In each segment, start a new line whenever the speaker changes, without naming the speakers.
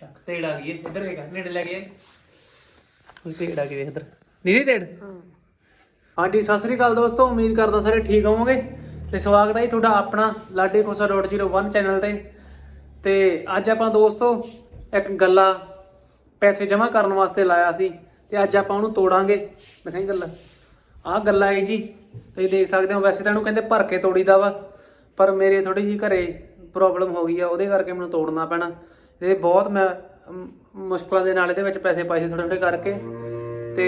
ਸ਼ੱਕ ਤੇੜ ਆ ਗਈ ਹੈ। ਇੱਧਰ ਹੈਗਾ ਨੇੜੇ ਲੈ ਕੇ ਕੋਈ ਤੇੜ ਆ ਗਈ ਇੱਧਰ। ਨੀਰੀ ਤੇੜ? ਹਾਂਜੀ ਸਤਿ ਸ੍ਰੀ ਅਕਾਲ ਦੋਸਤੋ ਉਮੀਦ ਕਰਦਾ ਸਾਰੇ ਠੀਕ ਹੋਵੋਗੇ। ਤੇ ਸਵਾਗਤ ਹੈ ਜੀ ਤੁਹਾਡਾ ਆਪਣਾ ਲਾਡੇ ਕੋਸਾ 01 ਚੈਨਲ ਤੇ। ਤੇ ਅੱਜ ਆਪਾਂ ਦੋਸਤੋ ਇੱਕ ਗੱਲਾ ਪੈਸੇ ਜਮ੍ਹਾਂ ਕਰਨ ਵਾਸਤੇ ਲਾਇਆ ਸੀ ਤੇ ਅੱਜ ਆਪਾਂ ਉਹਨੂੰ ਤੋੜਾਂਗੇ। ਦਿਖਾਈ ਗੱਲ। ਆਹ ਗੱਲਾ ਹੈ ਜੀ ਤੁਸੀਂ ਦੇਖ ਸਕਦੇ ਹੋ ਵੈਸੇ ਤਾਂ ਇਹਨੂੰ ਕਹਿੰਦੇ ਭਰ ਕੇ ਤੋੜੀਦਾ ਵਾ ਪਰ ਮੇਰੇ ਥੋੜੀ ਜੀ ਘਰੇ ਪ੍ਰੋਬਲਮ ਹੋ ਗਈ ਆ ਉਹਦੇ ਕਰਕੇ ਮੈਨੂੰ ਤੋੜਨਾ ਪੈਣਾ। ਇਹ ਬਹੁਤ ਮੈਂ ਮੁਸ਼ਕਲਾਂ ਦੇ ਨਾਲ ਇਹਦੇ ਵਿੱਚ ਪੈਸੇ ਪਾਏ ਸੀ ਥੋੜੇ ਥੋੜੇ ਕਰਕੇ। ਤੇ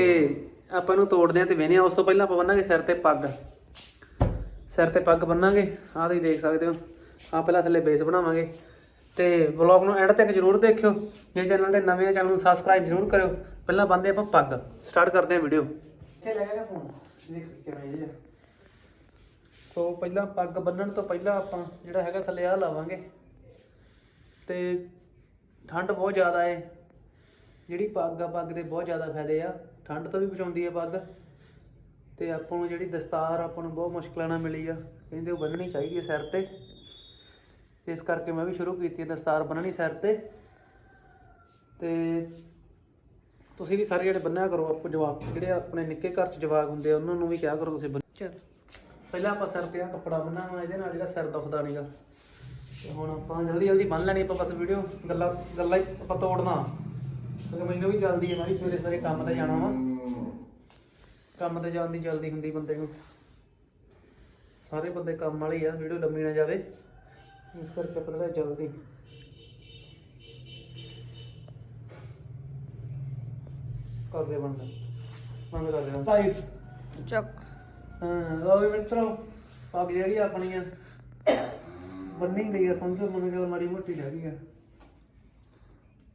ਆਪਾਂ ਇਹਨੂੰ ਤੋੜਦੇ ਆ ਤੇ ਵੇਨੇ ਆ। ਉਸ ਤੋਂ ਪਹਿਲਾਂ ਆਪਾਂ ਬੰਨਾਂਗੇ ਸਿਰ ਤੇ ਪੱਗ। ਸਿਰ ਤੇ ਪੱਗ ਬੰਨਾਂਗੇ। ਆਹ ਤੁਸੀਂ ਦੇਖ ਸਕਦੇ ਹੋ। ਆ ਪਹਿਲਾਂ ਥੱਲੇ ਬੇਸ ਬਣਾਵਾਂਗੇ। ਤੇ ਵਲੌਗ ਨੂੰ ਐਂਡ ਤੱਕ ਜਰੂਰ ਦੇਖਿਓ। ਜੇ ਚੈਨਲ ਤੇ ਨਵੇਂ ਆ ਚੈਨਲ ਨੂੰ ਸਬਸਕ੍ਰਾਈਬ ਜਰੂਰ ਕਰਿਓ। ਪਹਿਲਾਂ ਬੰਦੇ ਆਪਾਂ ਪੱਗ। ਸਟਾਰਟ ਕਰਦੇ ਹਾਂ ਵੀਡੀਓ। ਇੱਥੇ ਲੈ ਗਿਆ ਫੋਨ? ਦੇਖ ਕਿਵੇਂ ਜੀ ਸੋ ਪਹਿਲਾਂ ਪੱਗ ਬੰਨਣ ਤੋਂ ਪਹਿਲਾਂ ਆਪਾਂ ਜਿਹੜਾ ਹੈਗਾ ਥੱਲੇ ਆ ਲਾਵਾਂਗੇ। ਤੇ ਠੰਡ ਬਹੁਤ ਜ਼ਿਆਦਾ ਹੈ ਜਿਹੜੀ ਪੱਗ ਆ ਪੱਗ ਦੇ ਬਹੁਤ ਜ਼ਿਆਦਾ ਫਾਇਦੇ ਆ। ਠੰਡ ਤੋਂ ਵੀ ਬਚਾਉਂਦੀ ਹੈ ਪੱਗ। ਤੇ ਆਪਾਂ ਨੂੰ ਜਿਹੜੀ ਦਸਤਾਰ ਆਪਾਂ ਨੂੰ ਬਹੁਤ ਮੁਸ਼ਕਲਾਂ ਨਾਲ ਮਿਲੀ ਆ। ਕਹਿੰਦੇ ਉਹ ਬੰਨਣੀ ਚਾਹੀਦੀ ਹੈ ਸਿਰ ਤੇ। ਇਸ ਕਰਕੇ ਮੈਂ ਵੀ ਸ਼ੁਰੂ ਕੀਤੀ ਹੈ ਦਸਤਾਰ ਬੰਨਣੀ ਸਿਰ ਤੇ। ਤੇ ਤੁਸੀਂ ਵੀ ਸਾਰੇ ਜਿਹੜੇ ਬੰਨਿਆ ਕਰੋ ਆਪੋ ਜਵਾਬ ਜਿਹੜੇ ਆਪਣੇ ਨਿੱਕੇ ਘਰ ਚ ਜਵਾਕ ਹੁੰਦੇ ਆ ਉਹਨਾਂ ਨੂੰ ਵੀ ਕਿਹਾ ਕਰੋ ਤੁਸੀਂ
ਚਲ।
ਪਹਿਲਾਂ ਆਪਾਂ ਸਿਰ ਤੇ ਆ ਕੱਪੜਾ ਬੰਨਾਂਗਾ ਇਹਦੇ ਨਾਲ ਜਿਹੜਾ ਸਿਰ ਦੁਖਦਾ ਨਹੀਂਗਾ ਤੇ ਹੁਣ ਆਪਾਂ ਜਲਦੀ ਜਲਦੀ ਬੰਨ ਲੈਣੀ ਆਪਾਂ ਬਸ ਵੀਡੀਓ ਗੱਲਾਂ ਗੱਲਾਂ ਹੀ ਆਪਾਂ ਤੋੜਨਾ। ਕਿਉਂਕਿ ਮੈਨੂੰ ਵੀ ਜਲਦੀ ਹੈ ਵੀ ਸਵੇਰੇ ਸਵੇਰੇ ਕੰਮ ਤੇ ਜਾਣਾ ਵਾ। ਕੰਮ ਤੇ ਜਾਣ ਦੀ ਜਲਦੀ ਹੁੰਦੀ ਬੰਦੇ ਨੂੰ। ਸਾਰੇ ਬੰਦੇ ਕੰਮ ਵਾਲੇ ਹੀ ਆ ਵੀਡੀਓ ਲੰਮੀ ਨਾ ਜਾਵੇ। ਇਸ ਕਰਕੇ ਆਪਾਂ ਥੋੜ੍ਹਾ ਜਲਦੀ। ਕਰਦੇ ਬੰਦ। ਬੰਦ ਕਰ ਦੇਣਾ ਭਾਈ।
ਚੱਕ।
ਹਾਂ ਲਓ ਵੀ ਮਿੱਤਰੋ ਪੱਗ ਜਿਹੜੀ ਆਪਣੀ ਆ। ਬੰਨੀ ਗਈ ਆ, ਸਮਝੋ ਮੈਨੂੰ ਜਦੋਂ ਮਾੜੀ ਮੋਟੀ ਰਹਿ ਗਈ ਆ।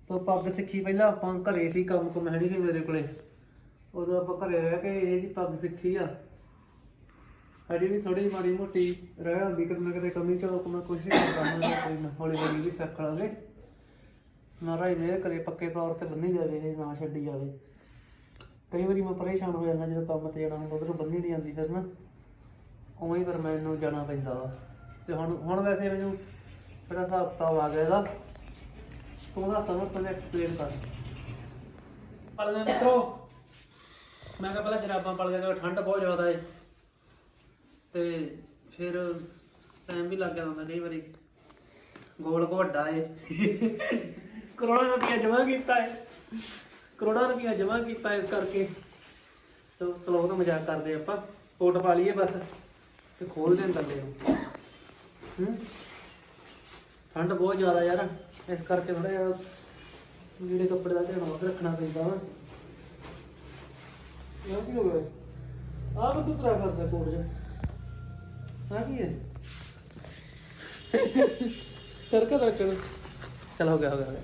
ਸੋ ਪੱਗ ਸਿੱਖੀ ਪਹਿਲਾਂ ਆਪਾਂ, ਘਰੇ ਸੀ ਕੰਮ ਕੁਮ ਹੈ ਨਹੀਂ ਸੀ ਮੇਰੇ ਕੋਲੇ। ਉਦੋਂ ਆਪਾਂ ਘਰੇ ਰਹਿ ਕੇ ਇਹਦੀ ਪੱਗ ਸਿੱਖੀ ਆ। ਸਾਡੀ ਵੀ ਥੋੜੀ ਮਾੜੀ ਮੋਟੀ ਰਹਿ ਹੁੰਦੀ ਕਿਤੇ ਨਾ ਕਿਤੇ ਕਮੀ ਚਲੋ ਮੈਂ ਕੋਸ਼ਿਸ਼ ਕਰਦਾ ਹਾਂ ਕੋਈ ਨਾ ਹੌਲੀ ਹੌਲੀ ਵੀ ਸਿੱਖ ਲਾਂਗੇ ਮਹਾਰਾਜ ਮੇਰੇ ਘਰੇ ਪੱਕੇ ਤੌਰ ਤੇ ਬੰਨੀ ਜਾਵੇ, ਇਹ ਨਾ ਛੱਡੀ ਜਾਵੇ। ਕਈ ਵਾਰੀ ਮੈਂ ਪਰੇਸ਼ਾਨ ਹੋ ਜਾਂਦਾ ਜਦੋਂ ਕੰਮ ਤੇ ਜਾਣਾ ਹੁੰਦਾ, ਉਧਰੋਂ ਬੰਨੀ ਨਹੀਂ ਜਾਂਦੀ ਫਿਰ ਨਾ। ਉਵੇਂ ਹੀ ਫਿਰ ਮੈਨੂੰ ਜਾਣਾ ਪੈਂਦਾ ਵਾ। ਤੇ ਹੁਣ ਹੁਣ ਵੈਸੇ ਮੈਨੂੰ ਬੜਾ ਹਿਸਾਬ ਕਿਤਾਬ ਆ ਗਿਆ ਇਹਦਾ। ਤੂੰ ਦਾ ਸਮਝ ਪਹਿਲਾਂ ਐਕਸਪਲੇਨ ਕਰ। ਪਲ ਮਿੱਤਰੋ। ਮੈਂ ਕਿਹਾ ਪਹਿਲਾਂ ਜਰਾਬਾਂ ਪਲ ਗਿਆ ਕਿਉਂਕਿ ਠੰਡ ਬਹੁਤ ਜ਼ਿਆਦਾ ਏ। ਤੇ ਫਿਰ ਟਾਈਮ ਵੀ ਲੱਗ ਜਾਂਦਾ ਕਈ ਵਾਰੀ। ਗੋਲ ਕੋ ਵੱਡਾ ਏ। ਕਰੋੜਾਂ ਰੁਪਈਆ ਜਮ੍ਹਾਂ ਕੀਤਾ ਹੈ ਕਰੋੜਾਂ ਰੁਪਈਆ ਜਮ੍ਹਾਂ ਕੀਤਾ ਇਸ ਕਰਕੇ। ਤੋ ਚਲੋ ਤਾਂ ਮਜ਼ਾਕ ਕਰਦੇ ਆਪਾਂ। ਕੋਟ ਪਾ ਲਈਏ ਬਸ, ਤੇ ਖੋਲ ਦੇਣ ਥੱਲੇ ਨੂੰ। ਹੂੰ। ਠੰਡ ਬਹੁਤ ਜ਼ਿਆਦਾ ਯਾਰ, ਇਸ ਕਰਕੇ ਥੋੜਾ ਜਿਹਾ ਜਿਹੜੇ ਕੱਪੜੇ ਦਾ ਧਿਆਨ ਵੱਧ ਰੱਖਣਾ ਪੈਂਦਾ ਵਾ। ਇਹ ਕੀ ਹੋ ਗਿਆ ਆਹ ਤੂੰ ਤਰਾ ਕਰਦਾ ਕੋਟ ਜਾ ਆ ਕੀ ਹੈ ਸਰਕਾ ਸਰਕਾ ਚਲ ਹੋ ਗਿਆ ਹੋ ਗਿਆ ਹੋ ਗਿਆ।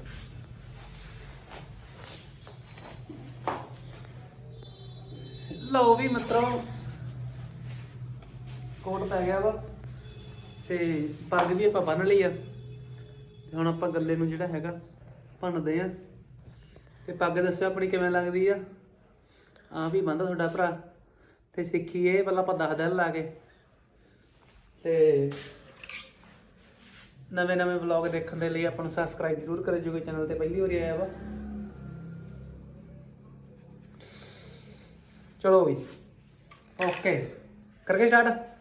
ਲਓ ਵੀ ਮਿੱਤਰੋ, ਕੋਟ ਪੈ ਗਿਆ ਵਾ। ਤੇ ਪੱਗ ਵੀ ਆਪਾਂ ਬੰਨ ਲਈ ਆ। ਤੇ ਹੁਣ ਆਪਾਂ ਗੱਲੇ ਨੂੰ ਜਿਹੜਾ ਹੈਗਾ ਭੰਨਦੇ ਆ। ਤੇ ਪੱਗ ਦੱਸਿਓ ਆਪਣੀ ਕਿਵੇਂ ਲੱਗਦੀ ਆ। ਆ ਵੀ ਬੰਦਾ ਤੁਹਾਡਾ ਭਰਾ। ਤੇ ਸਿੱਖੀ ਇਹ ਪਹਿਲਾਂ ਆਪਾਂ ਦੱਸ ਦਿਨ ਲਾ ਕੇ। ਤੇ ਨਵੇਂ ਨਵੇਂ ਵਲੌਗ ਦੇਖਣ ਦੇ ਲਈ ਆਪਾਂ ਨੂੰ ਸਬਸਕ੍ਰਾਈਬ ਜ਼ਰੂਰ ਕਰਿਓ ਜੋ ਚੈਨਲ ਤੇ ਪਹਿਲੀ ਵਾਰੀ ਆਇਆ ਵਾ। ਚਲੋ ਵੀ। ਓਕੇ ਕਰਕੇ ਸਟਾਰਟ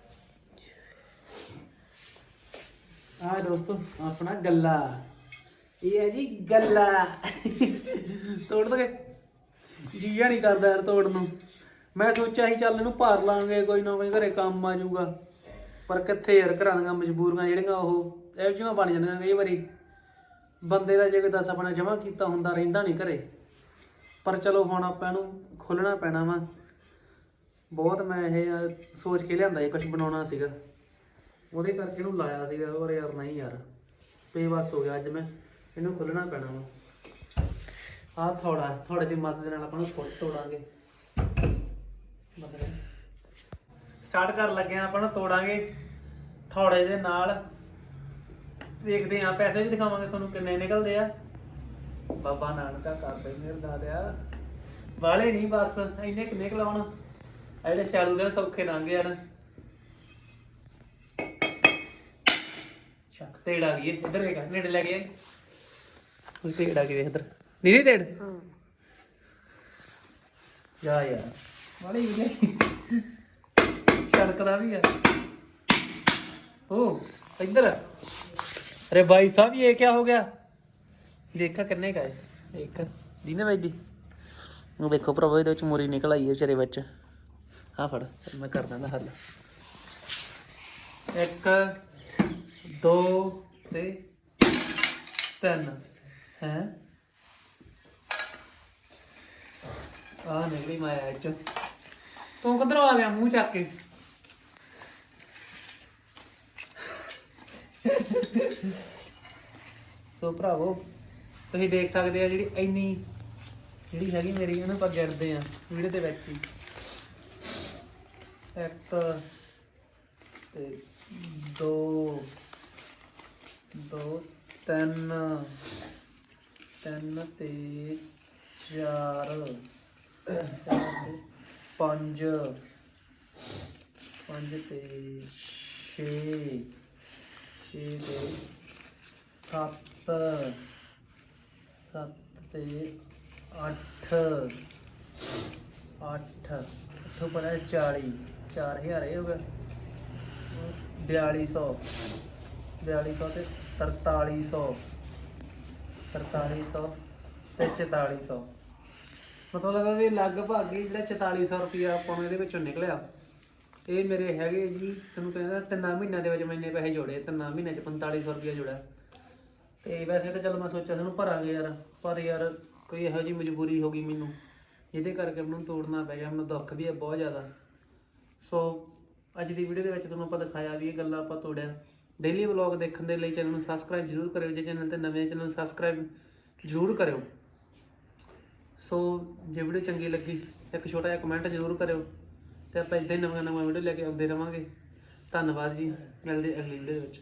ਆ ਦੋਸਤੋ, ਆਪਣਾ ਗੱਲਾ। ਇਹ ਹੈ ਜੀ ਗੱਲਾ। ਤੋੜ ਦੋਗੇ ਜੀਆ ਨਹੀਂ ਕਰਦਾ ਯਾਰ ਤੋੜ ਨੂੰ। ਮੈਂ ਸੋਚਿਆ ਸੀ, ਚੱਲ ਇਹਨੂੰ ਭਾਰ ਲਾਂਗੇ, ਕੋਈ ਨਾ ਕੋਈ ਘਰੇ ਕੰਮ ਆ ਜਾਊਗਾ। ਪਰ ਕਿੱਥੇ ਯਾਰ, ਘਰਾਂ ਦੀਆਂ ਮਜਬੂਰੀਆਂ ਜਿਹੜੀਆਂ ਉਹ, ਇਹੋ ਜਿਹੀਆਂ ਬਣ ਜਾਂਦੀਆਂ ਕਈ ਵਾਰੀ। ਬੰਦੇ ਦਾ ਜੇ ਕੋਈ ਦੱਸ ਆਪਣਾ ਜਮਾ ਕੀਤਾ ਹੁੰਦਾ, ਰਹਿੰਦਾ ਨਹੀਂ ਘਰੇ। ਪਰ ਚਲੋ ਹੁਣ ਆਪਾਂ ਇਹਨੂੰ ਖੋਲਣਾ ਪੈਣਾ ਵਾ। ਬਹੁਤ ਮੈਂ ਇਹ ਆ ਸੋਚ ਕੇ ਲਿਆਂਦਾ ਇਹ ਕੁਝ ਬਣਾਉਣਾ ਸੀਗਾ। ਉਹਦੇ ਕਰਕੇ ਇਹਨੂੰ ਲਾਇਆ ਸੀਗਾ ਔਰ ਯਾਰ ਨਹੀਂ ਯਾਰ ਬੇਵਸ ਹੋ ਗਿਆ ਅੱਜ ਮੈਂ, ਇਹਨੂੰ ਖੋਲਣਾ ਪੈਣਾ ਵਾ। ਆਹ ਥੋੜਾ, ਥੋੜੇ ਦੀ ਮਦਦ ਨਾਲ ਆਪਾਂ ਨੂੰ ਫੁੱਟ ਤੋੜਾਂਗੇ। ਸਟਾਰਟ ਕਰਨ ਲੱਗੇ ਆ ਆਪਾਂ ਨੂੰ ਤੋੜਾਂਗੇ ਥੋੜੇ ਦੇ ਨਾਲ। ਦੇਖਦੇ ਆ ਪੈਸੇ ਵੀ ਦਿਖਾਵਾਂਗੇ ਤੁਹਾਨੂੰ ਕਿੰਨੇ ਨਿਕਲਦੇ ਆ। ਬਾਬਾ ਨਾਨਕਾ ਕਰਦੇ ਮਿਹਰਦਾ ਲਿਆ ਵਾਲੇ ਨਹੀਂ ਬਸ, ਇੰਨੇ ਕਿੰਨੇ ਕਲਾਉਣ ਆ ਜਿਹੜੇ ਸ਼ਾਲੂ ਦੇ ਸੌਖੇ ਲੰਘੇ ਯਾਰ ਤੇੜ ਆ ਗਈ ਹੈ। ਇੱਧਰ ਹੈਗਾ ਨੇੜੇ ਲੈ ਕੇ ਕੋਈ ਢੇੜ ਆ ਕੇ ਵੇਖ ਇੱਧਰ ਨੀਰੀ ਢੇੜ
ਹਾਂ
ਜਾ ਯਾਰ ਵਾਲੀ ਵਧੀਆ ਚੀਜ਼ ਛੜਕਦਾ ਵੀ ਆ ओ इधर अरे भाई साहब ये क्या हो गया ਦੇਖਾ ਕਿੰਨੇ ਕਾ ਹੈ ਇੱਕ ਦੀਨੇ ਬਾਈ ਦੀ ਉਹ ਦੇਖੋ ਭਰਾਵੋ ਇਹਦੇ ਵਿੱਚ ਮੋਰੀ ਨਿਕਲ ਆਈ ਹੈ ਵਿਚਾਰੇ ਵਿੱਚ ਆ ਫੜ ਮੈਂ ਕਰ ਦਿੰਦਾ ਹੱਲ ਇੱਕ ਦੋ ਤੇ ਤਿੰਨ ਹੈ। ਆ ਨਿਕਲੀ ਮਾਇਆ ਇਹ ਚ। ਤੂੰ ਕਿੱਧਰੋਂ ਆ ਗਿਆ? ਮੂੰਹ ਚੱਕ ਕੇ। ਸੋ ਭਰਾਵੋ, ਤੁਸੀਂ ਦੇਖ ਸਕਦੇ ਆ ਜਿਹੜੀ ਇੰਨੀ ਜਿਹੜੀ ਹੈਗੀ ਮੇਰੀ ਇਹਨੂੰ ਆਪਾਂ ਗਿਣਦੇ ਆ ਵੀਡੀਓ ਦੇ ਵਿੱਚ ਹੀ। ਇੱਕ ਤੇ ਦੋ ਦੋ, ਤਿੰਨ। ਤਿੰਨ ਤੇ ਚਾਰ। ਚਾਰ ਤੇ ਪੰਜ। ਪੰਜ ਤੇ ਛੇ। ਛੇ ਤੇ ਸੱਤ। ਸੱਤ ਤੇ ਅੱਠ। ਅੱਠ। ਇੱਥੋਂ ਪਰ 40 4000 ਇਹ ਹੋ ਗਿਆ। 4200 4200 ਤੇ 4300 4300 ਤੇ 4400 ਮਤਲਬ ਵੀ ਲਗਭਗ ਹੀ ਜਿਹੜਾ 4400 ਰੁਪਇਆ ਆਪਾਂ ਨੂੰ ਇਹਦੇ ਵਿੱਚੋਂ ਨਿਕਲਿਆ, ਇਹ ਮੇਰੇ ਹੈਗੇ ਜੀ ਤੁਹਾਨੂੰ ਕਹਿੰਦਾ ਤਿੰਨਾਂ ਮਹੀਨਿਆਂ ਦੇ ਵਿੱਚ ਮੈਨੇ ਪੈਸੇ ਜੋੜੇ, ਤਿੰਨਾਂ ਮਹੀਨਿਆਂ ਚ 4500 ਰੁਪਇਆ ਜੋੜਿਆ। ਤੇ ਵੈਸੇ ਤਾਂ ਚਲ ਮੈਂ ਸੋਚਿਆ ਤੁਹਾਨੂੰ ਭਰਾਂਗੇ ਯਾਰ, ਪਰ ਯਾਰ ਕੋਈ ਇਹੋ ਜਿਹੀ ਮਜਬੂਰੀ ਹੋ ਗਈ ਮੈਨੂੰ, ਜਿਹਦੇ ਕਰਕੇ ਮੈਨੂੰ ਤੋੜਨਾ ਪੈ ਗਿਆ, ਮੈਨੂੰ ਦੁੱਖ ਵੀ ਹੈ ਬਹੁਤ ਜ਼ਿਆਦਾ। ਸੋ ਅੱਜ ਦੀ ਵੀਡੀਓ ਦੇ ਵਿੱਚ ਤੁਹਾਨੂੰ ਆਪਾਂ ਦਿਖਾਇਆ ਵੀ ਇਹ ਗੱਲਾਂ ਆਪਾਂ ਤੋੜਿਆ। ਡੇਲੀ ਵਲੌਗ ਦੇਖਣ ਦੇ ਲਈ ਚੈਨਲ ਨੂੰ ਸਬਸਕ੍ਰਾਈਬ ਜਰੂਰ ਕਰਿਓ, ਜੇ ਚੈਨਲ ਤੇ ਨਵੇਂ ਚੈਨਲ ਨੂੰ ਸਬਸਕ੍ਰਾਈਬ ਜਰੂਰ ਕਰਿਓ। ਸੋ ਜੇ ਵੀਡੀਓ ਚੰਗੀ ਲੱਗੀ, ਇੱਕ ਛੋਟਾ ਜਿਹਾ ਕਮੈਂਟ ਜਰੂਰ ਕਰਿਓ ਤੇ ਆਪਾਂ ਇਦਾਂ ਹੀ ਨਵੀਆਂ ਨਵਾਂ ਵੀਡੀਓ ਲੈ ਕੇ ਆਉਂਦੇ ਰਵਾਂਗੇ। ਧੰਨਵਾਦ ਜੀ, ਮਿਲਦੇ ਅਗਲੀ ਵੀਡੀਓ ਵਿੱਚ।